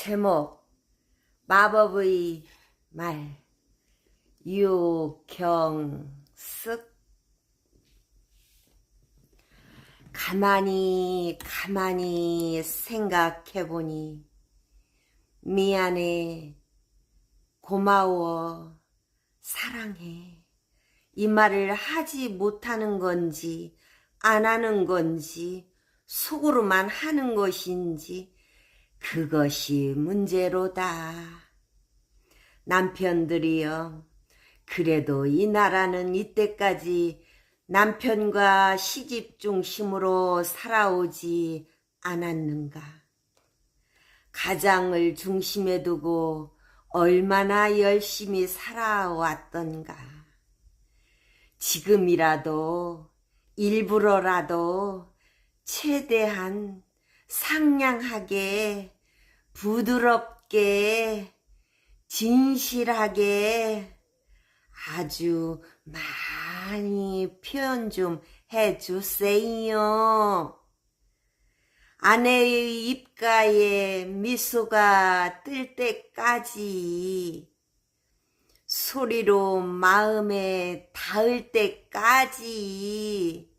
제목 마법의 말 유경숙. 가만히 가만히 생각해보니 미안해. 고마워. 사랑해. 이 말을 하지 못하는 건지 안 하는 건지 속으로만 하는 것인지 그것이 문제로다. 남편들이여, 그래도 이 나라는 이때까지 남편과 시집 중심으로 살아오지 않았는가? 가장을 중심에 두고 얼마나 열심히 살아왔던가? 지금이라도 일부러라도 최대한 상냥하게, 부드럽게, 진실하게 아주 많이 표현 좀 해주세요. 아내의 입가에 미소가 뜰 때까지 소리로 마음에 닿을 때까지